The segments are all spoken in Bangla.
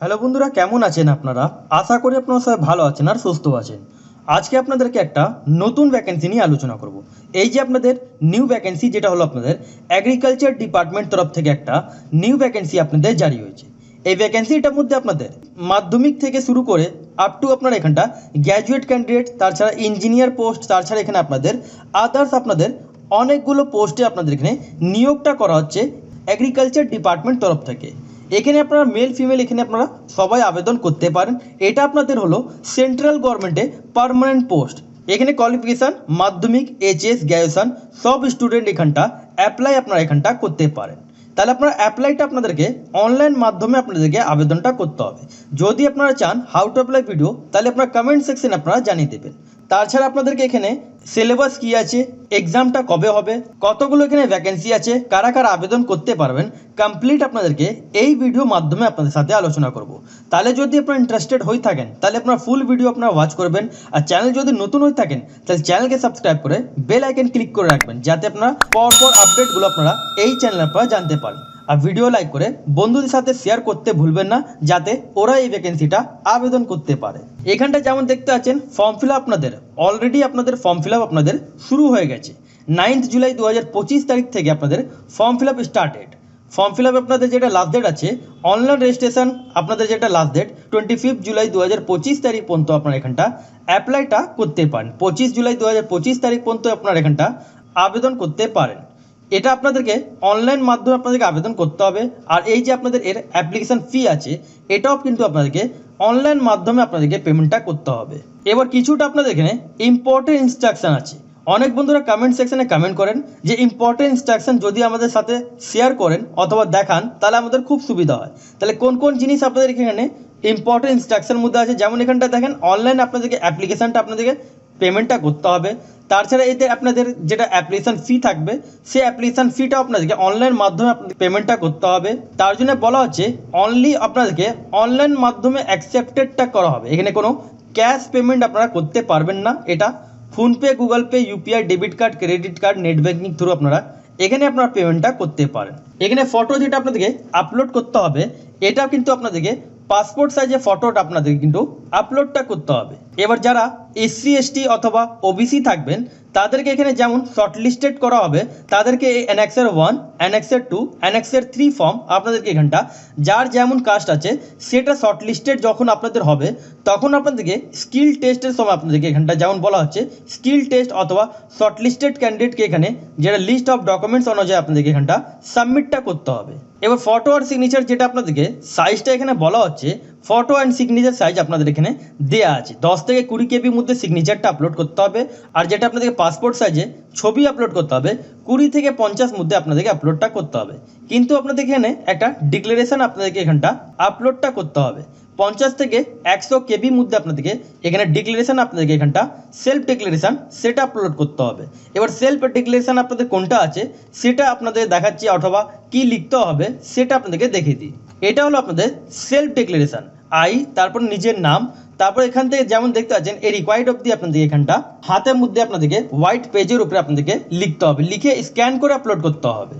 হ্যালো বন্ধুরা, কেমন আছেন আপনারা? আশা করি আপনারা সবাই ভালো আছেন আর সুস্থ আছেন। আজকে আপনাদেরকে একটা নতুন ভ্যাকেন্সি নিয়ে আলোচনা করব। এই যে আপনাদের নিউ ভ্যাকেন্সি যেটা হলো আপনাদের অ্যাগ্রিকালচার ডিপার্টমেন্ট তরফ থেকে একটা নিউ ভ্যাকেন্সি আপনাদের জারি হয়েছে। এই ভ্যাকেন্সিটার মধ্যে আপনাদের মাধ্যমিক থেকে শুরু করে আপ টু আপনার এখানটা গ্র্যাজুয়েট ক্যান্ডিডেট তাছাড়া ইঞ্জিনিয়ার পোস্ট তাছাড়া এখানে আপনাদের আদার্স আপনাদের অনেকগুলো পোস্টে আপনাদের এখানে নিয়োগটা করা হচ্ছে এগ্রিকালচার ডিপার্টমেন্ট তরফ থেকে। এখানে আপনারা মেল ফিমেল এখানে আপনারা সবাই আবেদন করতে পারেন। এটা আপনাদের হলো সেন্ট্রাল গভর্নমেন্টে পার্মানেন্ট পোস্ট এখানে কোয়ালিফিকেশান মাধ্যমিক এইচএস গ্র্যাজুয়েশন সব স্টুডেন্ট এখানটা অ্যাপ্লাই আপনারা এখানটা করতে পারেন। তাহলে আপনারা অ্যাপ্লাইটা আপনাদেরকে অনলাইন মাধ্যমে আপনাদেরকে আবেদনটা করতে হবে। যদি আপনারা চান হাউ টু অ্যাপ্লাই ভিডিও তাহলে আপনারা কমেন্ট সেকশনে আপনারা জানিয়ে দেবেন। তাছাড়া আপনাদেরকে এখানে সিলেবাস কী আছে এক্সামটা কবে হবে, কতগুলো এখানে ভ্যাকেন্সি আছে, কারা কারা আবেদন করতে পারবেন কমপ্লিট আপনাদেরকে এই ভিডিও মাধ্যমে আপনাদের সাথে আলোচনা করব। তাহলে যদি আপনারা ইন্টারেস্টেড হয়ে থাকেন, তাহলে আপনারা ফুল ভিডিও আপনারা ওয়াচ করবেন, আর চ্যানেল যদি নতুন হয়ে থাকেন, তাহলে চ্যানেলকে সাবস্ক্রাইব করে বেল আইকন ক্লিক করে রাখবেন, যাতে আপনারা পরপর আপডেটগুলো আপনারা এই চ্যানেলে আপনারা জানতে পারেন ভিডিও লাইক করে বন্ধুদের সাথে শেয়ার করতে ভুলবেন না, যাতে ওরা এই ভ্যাকেন্সিটা আবেদন করতে পারে। এখানটা যেমন দেখতে পাচ্ছেন ফর্ম ফিল আপনাদের অলরেডি আপনাদের ফর্ম ফিল আপনাদের শুরু হয়ে গেছে। নাইন্থ জুলাই দু হাজার পঁচিশ তারিখ থেকে আপনাদের form fill up started form fill up আপনাদের যেটা লাস্ট ডেট আছে অনলাইন রেজিস্ট্রেশন আপনাদের যেটা last date twenty fifth July দু হাজার পঁচিশ তারিখ পর্যন্ত আপনারা এখানটা অ্যাপ্লাইটা করতে পারেন। পঁচিশ জুলাই দু হাজার পঁচিশ তারিখ পর্যন্ত আপনারা এখানটা আবেদন করতে পারেন। এটা আপনাদেরকে অনলাইন মাধ্যমে আপনাদেরকে আবেদন করতে হবে। আর এই যে আপনাদের এর অ্যাপ্লিকেশন ফি আছে, এটাও কিন্তু আপনাদেরকে অনলাইন মাধ্যমে আপনাদেরকে পেমেন্টটা করতে হবে। এবার কিছুটা আপনাদের এখানে ইম্পর্টেন্ট ইনস্ট্রাকশন আছে। অনেক বন্ধুরা কমেন্ট সেকশনে কমেন্ট করেন যে ইম্পর্টেন্ট ইনস্ট্রাকশন যদি আমাদের সাথে শেয়ার করেন অথবা দেখান, তাহলে আমাদের খুব সুবিধা হয়। তাহলে কোন কোন জিনিস আপনাদের এখানে ইম্পর্টেন্ট ইনস্ট্রাকশন মধ্যে আছে? যেমন এখানটা দেখেন অনলাইন আপনাদেরকে অ্যাপ্লিকেশানটা আপনাদেরকে পেমেন্টটা করতে হবে। তাছাড়া এতে আপনাদের যেটা অ্যাপ্লিকেশন ফি থাকবে, সেই অ্যাপ্লিকেশন ফিটাও আপনাদেরকে অনলাইন মাধ্যমে পেমেন্টটা করতে হবে। তার জন্য বলা হচ্ছে অনলি আপনাদেরকে অনলাইন মাধ্যমে অ্যাকসেপ্টেডটা করা হবে। এখানে কোনো ক্যাশ পেমেন্ট আপনারা করতে পারবেন না। এটা PhonePe Google Pay UPI debit card credit card net banking through আপনারা এখানে আপনারা পেমেন্টটা করতে পারেন। এখানে ফটো যেটা আপনাদেরকে আপলোড করতে হবে এটা কিন্তু আপনাদেরকে পাসপোর্ট সাইজে ফটোটা আপনাদেরকে কিন্তু আপলোডটা করতে হবে। এবার যারা এসসি এসটি অথবা ওবিসি থাকবেন, তাদেরকে এখানে যেমন শর্টলিস্টেড করা হবে, তাদেরকে এই অ্যানেক্সের ওয়ান অ্যানেক্সের টু অ্যানেক্সের থ্রি ফর্ম আপনাদেরকে এখানটা, যার যেমন কাস্ট আছে, সেটা শর্টলিস্টেড যখন আপনাদের হবে, তখন আপনাদেরকে স্কিল টেস্টের সময় আপনাদেরকে এখানটা যেমন বলা হচ্ছে স্কিল টেস্ট অথবা শর্টলিস্টেড ক্যান্ডিডেটকে এখানে যেটা লিস্ট অফ ডকুমেন্টস অনুযায়ী আপনাদেরকে এখানটা সাবমিটটা করতে হবে। এবার ফটো আর সিগনেচার যেটা আপনাদেরকে সাইজটা এখানে বলা হচ্ছে ফটো অ্যান্ড সিগনেচার সাইজ আপনাদের এখানে দেওয়া আছে। দশ থেকে কুড়ি কেবির মধ্যে সিগনেচারটা আপলোড করতে হবে। আর যেটা আপনাদেরকে পাসপোর্ট সাইজে ছবি আপলোড করতে হবে, কুড়ি থেকে পঞ্চাশ মধ্যে আপনাদেরকে আপলোডটা করতে হবে। কিন্তু আপনাদের এখানে একটা ডিক্লারেশন আপনাদেরকে এখানটা আপলোডটা করতে হবে। পঞ্চাশ থেকে একশো কেবির মধ্যে আপনাদেরকে এখানে ডিক্লারেশন আপনাদেরকে এখানটা সেলফ ডিক্লারেশান সেটা আপলোড করতে হবে। এবার সেলফ ডিক্লারেশান আপনাদের কোনটা আছে, সেটা আপনাদের দেখাচ্ছি অথবা কি লিখতে হবে, সেটা আপনাদেরকে দেখিয়ে দিই। এটা হলো আপনাদের সেলফ ডিক্লারেশন আই তারপর নিজের নাম, তারপর এখান থেকে যেমন দেখতে পাচ্ছেন, এই রিকোয়ার্ড অব্দি আপনাদেরকে এখানটা, হাতের মধ্যে আপনাদেরকে হোয়াইট পেজের উপরে আপনাদেরকে লিখতে হবে। লিখে স্ক্যান করে আপলোড করতে হবে।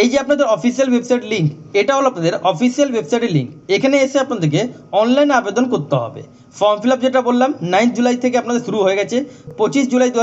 এই যে আপনাদের অফিসিয়াল ওয়েবসাইট লিঙ্ক এটা হলো আপনাদের অফিসিয়াল ওয়েবসাইটের লিঙ্ক এখানে এসে আপনাদেরকে অনলাইন আবেদন করতে হবে। ফর্ম ফিল যেটা বললাম নাইন্থ জুলাই থেকে আপনাদের শুরু হয়ে গেছে। পঁচিশ জুলাই দু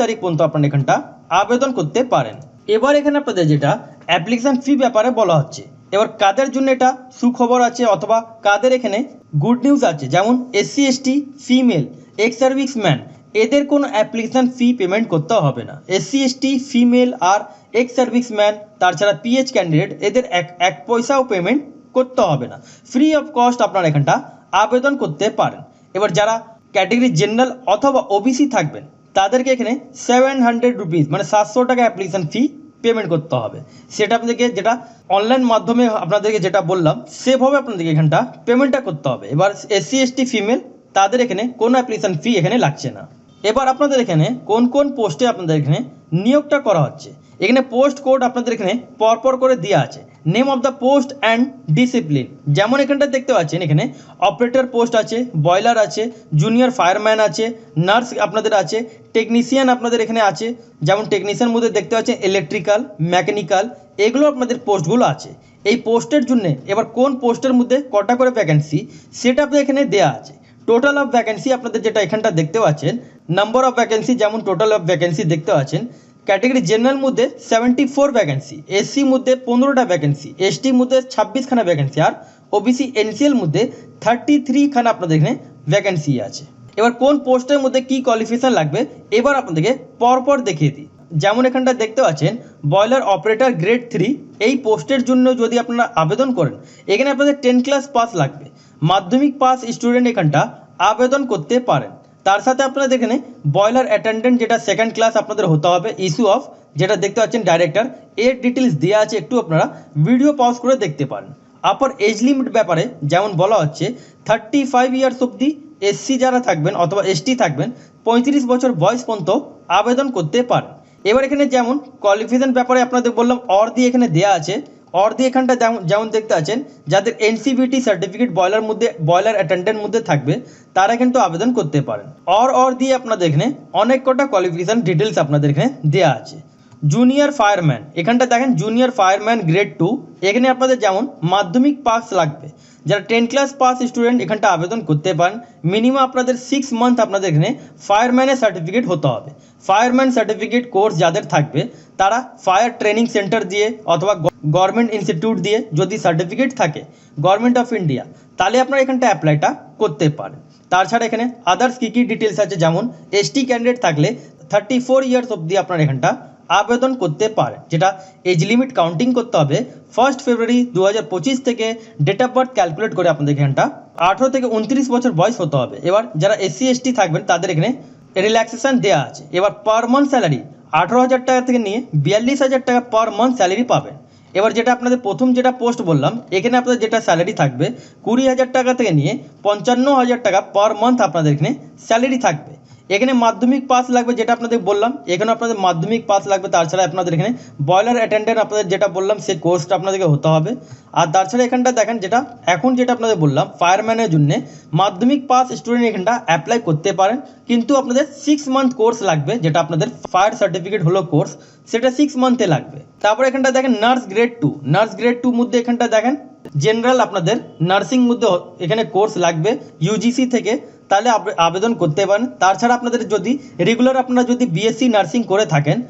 তারিখ পর্যন্ত আপনারা এখানটা আবেদন করতে পারেন। এবার এখানে আপনাদের যেটা অ্যাপ্লিকেশন ফি ব্যাপারে বলা হচ্ছে। এবার কাদের জন্য এটা সুখবর আছে অথবা কাদের এখানে গুড নিউজ আছে? যেমন SC ST female ex servicemen এদের কোনো অ্যাপ্লিকেশন ফি পেমেন্ট করতে হবে না। এসসি এসটি ফিমেল আর এক্স সার্ভিক্স ম্যান তাছাড়া পিএইচ ক্যান্ডিডেট এদের এক এক পয়সাও পেমেন্ট করতে হবে না। ফ্রি অফ কস্ট আপনারা এখানটা আবেদন করতে পারেন। এবার যারা ক্যাটেগরি জেনারেল অথবা ওবিসি থাকবেন, তাদেরকে এখানে সেভেন হান্ড্রেড রুপিস মানে সাতশো টাকা অ্যাপ্লিকেশন ফি পেমেন্ট করতে হবে। সেটা আপনাদেরকে যেটা অনলাইন মাধ্যমে আপনাদেরকে যেটা বললাম সেভাবে আপনাদেরকে এখানটা পেমেন্টটা করতে হবে। এবার এসসি এসটি ফিমেল তাদের এখানে কোনো অ্যাপ্লিকেশান ফি এখানে লাগছে না। এবার আপনাদের এখানে কোন কোন পোস্টে আপনাদের এখানে নিয়োগটা করা হচ্ছে। এখানে পোস্ট কোড আপনাদের এখানে পরপর করে দেওয়া আছে। Name of the post and discipline যেমন এখানটা দেখতে পাচ্ছেন, এখানে অপারেটর পোস্ট আছে বয়লার আছে জুনিয়র ফায়ারম্যান আছে নার্স আপনাদের আছে টেকনিশিয়ান আপনাদের এখানে আছে। যেমন টেকনিশিয়ান মধ্যে দেখতে পাচ্ছেন ইলেকট্রিক্যাল মেকানিক্যাল এগুলো আপনাদের পোস্টগুলো আছে। এই পোস্টের জন্য এবার কোন পোস্টের মধ্যে কটা করে ভ্যাকেন্সি সেটা আপনাদের এখানে দেওয়া আছে। টোটাল অফ ভ্যাকেন্সি আপনাদের যেটা এখানটা দেখতে পাচ্ছেন নাম্বার অফ ভ্যাকেন্সি যেমন টোটাল অফ ভ্যাকেন্সি দেখতে পাচ্ছেন ক্যাটেগরি জেনারেল মধ্যে সেভেন্টি ফোর ভ্যাকেন্সি এসসি মধ্যে পনেরোটা ভ্যাকেন্সি এসটি মধ্যে ছাব্বিশখানা ভ্যাকেন্সি আর ওবিসি এনসিএল মধ্যে থার্টি থ্রিখানা আপনাদের এখানে ভ্যাকেন্সি আছে। এবার কোন পোস্টের মধ্যে কি কোয়ালিফিকেশন লাগবে, এবার আপনাদেরকে পরপর দেখিয়ে দিই। যেমন এখানটা দেখতে পাচ্ছেন বয়লার অপারেটর গ্রেড থ্রি এই পোস্টের জন্য যদি আপনারা আবেদন করেন, এখানে আপনাদের টেন ক্লাস পাস লাগবে। মাধ্যমিক পাস স্টুডেন্ট এখানটা আবেদন করতে পারেন। তার সাথে আপনাদের এখানে বয়লার অ্যাটেন্ডেন্ট যেটা সেকেন্ড ক্লাস আপনাদের হতে হবে ইস্যু অফ যেটা দেখতে পাচ্ছেন ডাইরেক্টর এর ডিটেলস দেওয়া আছে একটু আপনারা ভিডিও পজ করে দেখতে পারেন। আপার এজ লিমিট ব্যাপারে যেমন বলা হচ্ছে থার্টি ফাইভ ইয়ার্স অবধি এসসি যারা থাকবেন অথবা এসটি থাকবেন, পঁয়ত্রিশ বছর বয়স পর্যন্ত আবেদন করতে পারেন। এবার এখানে যেমন কোয়ালিফিকেশন ব্যাপারে আপনাদের বললাম অর দিয়ে এখানে দেওয়া আছে অর দিয়ে এখানটা যেমন যেমন দেখতে আছেন, যাদের এনসিবিটি সার্টিফিকেট বয়লার মধ্যে বয়লার অ্যাটেন্ডেন্ট মধ্যে থাকবে, তারা কিন্তু আবেদন করতে পারেন। অর অর দিয়ে আপনাদের এখানে অনেক কটা কোয়ালিফিকেশান ডিটেলস আপনাদের এখানে দেওয়া আছে। জুনিয়র ফায়ারম্যান এখানটা দেখেন জুনিয়র ফায়ারম্যান গ্রেড টু এখানে আপনাদের যেমন মাধ্যমিক পাস লাগবে। যারা টেন ক্লাস পাস স্টুডেন্ট এখানটা আবেদন করতে পারেন। মিনিমাম আপনাদের সিক্স মান্থ আপনাদের এখানে ফায়ারম্যানের সার্টিফিকেট হতে হবে। ফায়ারম্যান সার্টিফিকেট কোর্স যাদের থাকবে, তারা ফায়ার ট্রেনিং সেন্টার দিয়ে অথবা গভর্নমেন্ট ইনস্টিটিউট দিয়ে যদি সার্টিফিকেট থাকে গভর্নমেন্ট অফ ইন্ডিয়া তাহলে আপনারা এখানটা অ্যাপ্লাইটা করতে পারেন। তাছাড়া এখানে আদার্স কী কী ডিটেলস আছে? যেমন এসটি ক্যান্ডিডেট থাকলে থার্টি ফোর ইয়ার্স অবধি আপনার এখানটা আবেদন করতে পারে, যেটা এজ লিমিট কাউন্টিং করতে হবে। ফার্স্ট ফেব্রুয়ারি দু হাজার পঁচিশ থেকে ডেট অফ বার্থ ক্যালকুলেট করে আপনাদের এখানটা। আঠেরো থেকে উনত্রিশ বছর বয়স হতে হবে। এবার যারা এসসি এসটি থাকবেন, তাদের এখানে রিল্যাক্সেশন দেওয়া আছে। এবার পার মান্থ স্যালারি আঠেরো হাজার টাকা থেকে নিয়ে বিয়াল্লিশ হাজার টাকা পার মান্থ স্যালারি পাবেন। এবার যেটা আপনাদের প্রথম যেটা পোস্ট বললাম, এখানে আপনাদের যেটা স্যালারি থাকবে, কুড়ি হাজার টাকা থেকে নিয়ে পঞ্চান্ন হাজার টাকা পার মান্থ আপনাদের এখানে স্যালারি থাকবে। এখানে মাধ্যমিক পাস লাগবে যেটা আপনাদের বললাম। এখানে আপনাদের মাধ্যমিক পাস লাগবে তাছাড়া আপনাদের এখানে বয়লার অ্যাটেন্ডেন্ট আপনাদের যেটা বললাম, সেই কোর্সটা আপনাদেরকে হতে হবে। আর তাছাড়া এখানটা দেখেন যেটা, এখন যেটা আপনাদের বললাম ফায়ারম্যানের জন্য মাধ্যমিক পাস স্টুডেন্ট এখানটা অ্যাপ্লাই করতে পারেন। কিন্তু আপনাদের সিক্স মান্থ কোর্স লাগবে, যেটা আপনাদের ফায়ার সার্টিফিকেট হলো কোর্স সেটা সিক্স মান্থে লাগবে। তারপরে এখানটা দেখেন nurse grade two nurse grade two মধ্যে এখানটা দেখেন জেনারেল আপনাদের নার্সিং মধ্যে এখানে কোর্স লাগবে ইউজিসি থেকে তাহলে আবে- আবেদন করতে পারেন। তাছাড়া আপনাদের যদি রেগুলার আপনারা যদি বিএসসি নার্সিং করে থাকেন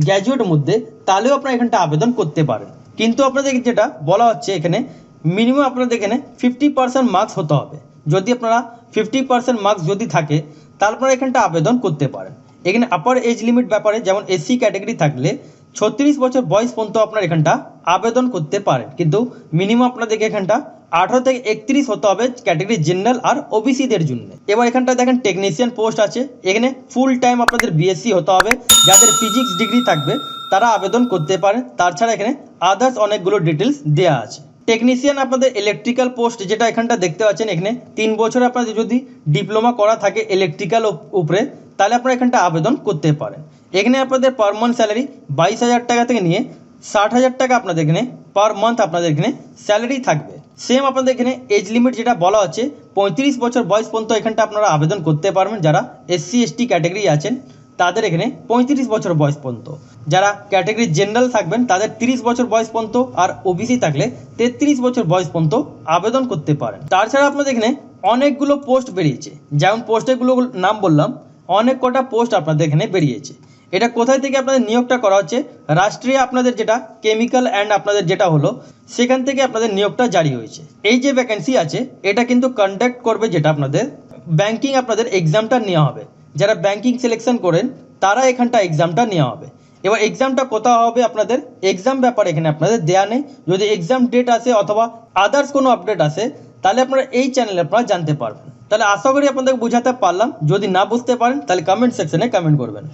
গ্র্যাজুয়েট মধ্যে, তাহলেও আপনারা এখানটা আবেদন করতে পারেন। কিন্তু আপনাদের যেটা বলা হচ্ছে এখানে মিনিমাম আপনাদের এখানে ফিফটি পার্সেন্ট মার্কস হতে হবে। যদি আপনারা ফিফটি পার্সেন্ট মার্কস যদি থাকে, তাহলে আপনারা এখানটা আবেদন করতে পারেন। এখানে আপার এজ লিমিট ব্যাপারে যেমন এসসি ক্যাটাগরি থাকলে, ছত্রিশ বছর বয়স পর্যন্ত আপনার এখানটা আবেদন করতে পারেন। কিন্তু মিনিমাম আপনাদেরকে এখানটা আঠারো থেকে একত্রিশ হতে হবে ক্যাটাগরি জেনারেল আর ওবিসিদের জন্য। এবার এখানটা দেখেন টেকনিশিয়ান পোস্ট আছে। এখানে ফুল টাইম আপনাদের বিএসসি হতে হবে। যাদের ফিজিক্স ডিগ্রি থাকবে, তারা আবেদন করতে পারেন তাছাড়া এখানে আদার্স অনেকগুলো ডিটেলস দেওয়া আছে। টেকনিশিয়ান আপনাদের ইলেকট্রিক্যাল পোস্ট যেটা এখানটা দেখতে পাচ্ছেন, এখানে তিন বছর আপনাদের যদি ডিপ্লোমা করা থাকে ইলেকট্রিক্যাল উপরে, তাহলে আপনারা এখানটা আবেদন করতে পারেন। এখানে আপনাদের পার মান্থ স্যালারি বাইশ হাজার টাকা থেকে নিয়ে ষাট হাজার টাকা আপনাদের এখানে পার মান্থ আপনাদের এখানে স্যালারি থাকবে। সেম আপনাদের এখানে এজ লিমিট যেটা বলা হচ্ছে, পঁয়ত্রিশ বছর বয়স পর্যন্ত এখানটা আপনারা আবেদন করতে পারবেন যারা এসসি এসটি ক্যাটাগরি আছেন, তাদের এখানে পঁয়ত্রিশ বছর বয়স পর্যন্ত। যারা ক্যাটাগরি জেনারেল থাকবেন, তাদের তিরিশ বছর বয়স পর্যন্ত আর ওবিসি থাকলে তেত্রিশ বছর বয়স পর্যন্ত আবেদন করতে পারেন। তাছাড়া আপনাদের এখানে অনেকগুলো পোস্ট বেরিয়েছে। যেমন পোস্টেরগুলো নাম বললাম, অনেক কটা পোস্ট আপনাদের এখানে বেরিয়েছে। এটা কোথায় থেকে আপনাদের নিয়োগটা করা হচ্ছে? রাষ্ট্রীয় আপনাদের যেটা কেমিক্যাল অ্যান্ড আপনাদের যেটা হলো, সেখান থেকে আপনাদের নিয়োগটা জারি হয়েছে। এই যে ভ্যাকেন্সি আছে, এটা কিন্তু কন্ডাক্ট করবে যেটা আপনাদের ব্যাংকিং আপনাদের এক্সামটা নেওয়া হবে। যারা ব্যাংকিং সিলেকশন করেন, তারা এখানটা এক্সামটা নেওয়া হবে। এবার এক্সামটা কোথাও হবে আপনাদের? এক্সাম ব্যাপারে এখানে আপনাদের দেয়া নেই। যদি এক্সাম ডেট আসে অথবা আদার্স কোনো আপডেট আসে, তাহলে আপনারা এই চ্যানেলে আপনারা জানতে পারবেন। তাহলে আশা করি আপনাদের বোঝাতে পারলাম। যদি না বুঝতে পারেন, তাহলে কমেন্ট সেকশনে কমেন্ট করবেন।